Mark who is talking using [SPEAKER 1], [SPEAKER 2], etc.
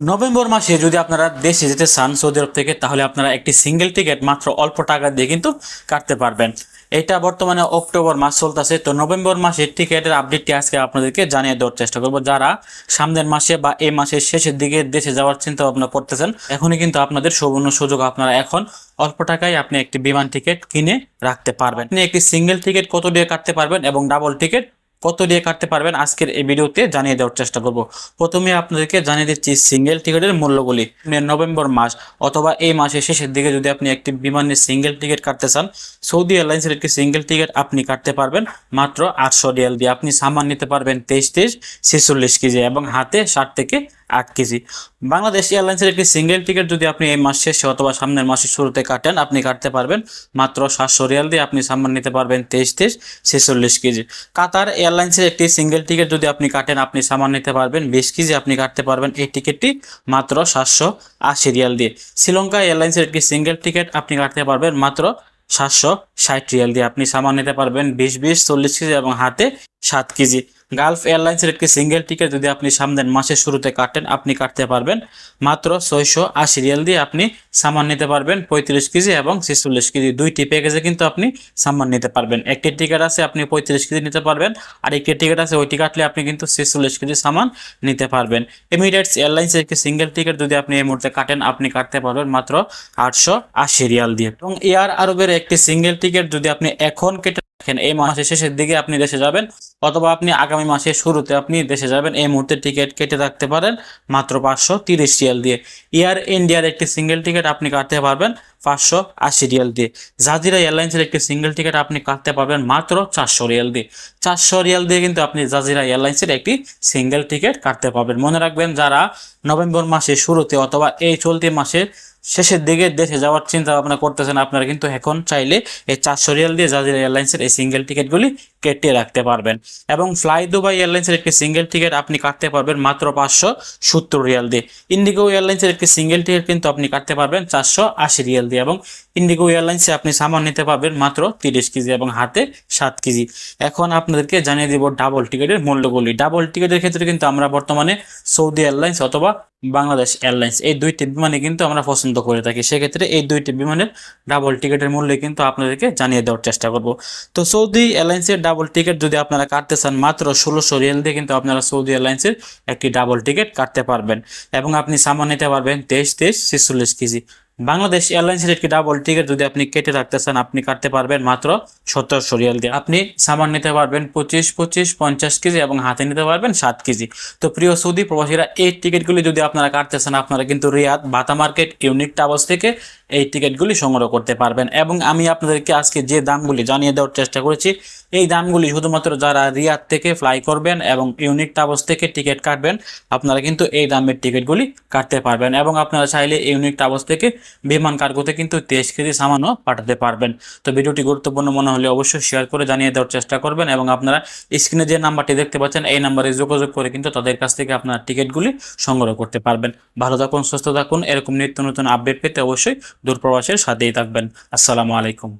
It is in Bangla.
[SPEAKER 1] নভেম্বর মাসে যদি আপনারা দেশে যেতে চান সৌদি আরব থেকে, তাহলে আপনারা একটি সিঙ্গেল টিকিট মাত্র অল্প টাকা দিয়ে কিন্তু কাটতে পারবেন। এটা বর্তমানে অক্টোবর মাস চলতেছে, তো নভেম্বর মাসের টিকিটের আপডেটটি আজকে আপনাদেরকে জানিয়ে দেওয়ার চেষ্টা করব। যারা সামনের মাসে বা এই মাসের শেষের দিকে দেশে যাওয়ার চিন্তা ভাবনা করতেছেন, এখনই কিন্তু আপনাদের সুবর্ণ সুযোগ আপনারা এখন অল্প টাকায় আপনি একটি বিমান টিকিট কিনে রাখতে পারবেন। আপনি একটি সিঙ্গেল টিকিট কত দিয়ে কাটতে পারবেন এবং ডাবল টিকিট কত দিয়ে কাটতে পারবেন আজকের এই ভিডিওতে জানিয়ে দেওয়ার চেষ্টা করব। প্রথমে আপনাদেরকে জানিয়ে দিচ্ছি সিঙ্গেল টিকিটের মূল্যগুলি। নভেম্বর মাস অথবা এই মাসের শেষের দিকে যদি আপনি একটি বিমানের সিঙ্গেল টিকিট কাটতে চান, সৌদি এয়ারলাইন্সের একটি সিঙ্গেল টিকিট আপনি কাটতে পারবেন মাত্র আটশো রিয়াল দিয়ে। আপনি সামান নিতে পারবেন তেইশ তেইশ ছেচল্লিশ কেজি এবং হাতে ষাট থেকে আট কেজি। বাংলাদেশ এয়ারলাইন্সের একটি সিঙ্গেল টিকিট যদি আপনি এই মাস শেষে অথবা সামনের মাসের শুরুতে কাটেন, আপনি কাটতে পারবেন মাত্র সাতশো রিয়াল দিয়ে আপনি সামান নিতে পারবেন তেইশ তেইশ ছেচল্লিশ কেজি। কাতার এয়ারলাইন্সের একটি সিঙ্গেল টিকিট যদি আপনি কাটেন, আপনি সামান নিতে পারবেন বিশ কেজি, আপনি কাটতে পারবেন এই টিকিটটি মাত্র সাতশো আশি রিয়াল দিয়ে। শ্রীলঙ্কা এয়ারলাইন্সের একটি সিঙ্গেল টিকিট আপনি কাটতে পারবেন মাত্র সাতশো ষাট রিয়াল দিয়ে। আপনি সামান নিতে পারবেন বিশ বিশ চল্লিশ কেজি এবং হাতে সাত কেজি। গালফ এয়ারলাইন্সের একটি সিঙ্গেল টিকিট যদি আপনি সামনের মাসের শুরুতে কাটেন, আপনি কাটতে পারবেন। মাত্র ছয়শো আশি রিয়াল দিয়ে আপনি সামান নিতে পারবেন, পঁয়ত্রিশ কেজি এবং ছেচল্লিশ কেজি। দুইটি প্যাকেজে কিন্তু আপনি সামান নিতে পারবেন। একটি টিকিট আছে, আপনি পঁয়ত্রিশ কেজি নিতে পারবেন, আর একটি টিকিট আছে, ওইটি কাটলে আপনি কিন্তু ছেচল্লিশ কেজি সামান নিতে পারবেন। এমিরেটস এয়ারলাইন্সের একটি সিঙ্গেল টিকিট যদি আপনি এই মুহূর্তে কাটেন, আপনি কাটতে পারবেন মাত্র আটশো আশি রিয়াল দিয়ে। এবং এয়ার আরবের একটি সিঙ্গেল টিকিট যদি আপনি এখন কেটে রাখেন এই মাসের শেষের দিকে আপনি দেশে যাবেন, অথবা আপনি আগামী মাসের শুরুতে আপনি দেশে যাবেন, এই মুহূর্তে টিকিট কেটে রাখতে পারেন মাত্র পাঁচশো তিরিশ রিয়াল দিয়ে। এয়ার ইন্ডিয়ার একটি সিঙ্গেল টিকিট আপনি কাটতে পারবেন পাঁচশো আশি রিয়াল দিয়ে। জাজিরা এয়ারলাইন্সের একটি সিঙ্গেল টিকিট আপনি কাটতে পারবেন মাত্র চারশো রিয়াল দিয়ে। চারশো রিয়াল দিয়ে কিন্তু আপনি জাজিরা এয়ারলাইন্সের একটি সিঙ্গেল টিকিট কাটতে পারবেন। মনে রাখবেন, যারা নভেম্বর মাসের শুরুতে অথবা এই চলতি মাসের শেষের দিকে দেশে যাওয়ার চিন্তা ভাবনা করতেছেন আপনারা, কিন্তু এখন চাইলে এই চারশো রিয়াল দিয়ে জাজিরা এয়ারলাইন্সের এই সিঙ্গেল টিকিটগুলি কেটে রাখতে পারবেন। এবং ফ্লাই দুবাই এয়ারলাইন্সের একটি সিঙ্গেল টিকিট আপনি কাটতে পারবেন মাত্র পাঁচশো সত্তর রিয়াল দিয়ে। ইন্ডিগো এয়ারলাইন্সের একটি সিঙ্গেল টিকিট কিন্তু আপনি কাটতে পারবেন চারশো আশি রিয়াল দিয়ে এবং ইন্ডিগো এয়ারলাইন্সে আপনি সামান নিতে পারবেন মাত্র তিরিশ কেজি এবং হাতে সাত কেজি। এখন আপনাদেরকে জানিয়ে দিব ডাবল টিকিটের মূল্যগুলি। ডাবল টিকিটের ক্ষেত্রে কিন্তু আমরা বর্তমানে সৌদি এয়ারলাইন্স অথবা বাংলাদেশ এয়ারলাইন্স, এই দুইটি বিমানে কিন্তু আমরা পছন্দ করে থাকি। সেক্ষেত্রে এই দুইটি বিমানের ডাবল টিকিটের মূল্যে কিন্তু আপনাদেরকে জানিয়ে দেওয়ার চেষ্টা করব। তো সৌদি এয়ারলাইন্সের ডাবল টিকিট যদি আপনারা কাটতে চান, মাত্র ষোলোশো রিয়েল দিয়ে কিন্তু আপনারা সৌদি এয়ারলাইন্সের একটি ডাবল টিকিট কাটতে পারবেন। এবং আপনি সামান নিতে পারবেন তেইশ তেইশ ছেচল্লিশ কেজি। বাংলাদেশ এয়ারলাইন্সের একটি ডাবল টিকিট যদি আপনি কেটে রাখতে চান, আপনি কাটতে পারবেন মাত্র সত্তরশো রিয়াল দিয়ে। আপনি সামান নিতে পারবেন পঁচিশ পঁচিশ, পঞ্চাশ কেজি এবং হাতে নিতে পারবেন সাত কেজি। তো প্রিয় সৌদি প্রবাসীরা, এই টিকিটগুলি যদি আপনারা কাটতে চান, আপনারা কিন্তু রিয়াদ বাতা মার্কেট ইউনিক টাওয়ার্স থেকে এই টিকিটগুলি সংগ্রহ করতে পারবেন। এবং আমি আপনাদেরকে আজকে যে দামগুলি জানিয়ে দেওয়ার চেষ্টা করেছি এই দামগুলি শুধুমাত্র যারা রিয়াদ থেকে ফ্লাই করবেন এবং ইউনিক টাওয়ার্স থেকে টিকিট কাটবেন, আপনারা কিন্তু এই দামের টিকিটগুলি কাটতে পারবেন এবং আপনারা চাইলে ইউনিক টাওয়ার্স থেকে বিমান কার্গোতে কিন্তু তেইশ কেজি সামানও পাঠাতে পারবেন। তো ভিডিওটি গুরুত্বপূর্ণ মনে হলে অবশ্যই শেয়ার করে জানিয়ে দেওয়ার চেষ্টা করবেন এবং আপনারা স্ক্রিনে যে নাম্বারটি দেখতে পাচ্ছেন, এই নাম্বারে যোগাযোগ করে কিন্তু তাদের কাছ থেকে আপনার টিকিটগুলি সংগ্রহ করতে পারবেন। ভালো থাকুন, সুস্থ থাকুন, এরকম নিত্য নতুন আপডেট পেতে অবশ্যই দূরপ্রবাসের সাথেই থাকবেন। আসসালামু আলাইকুম।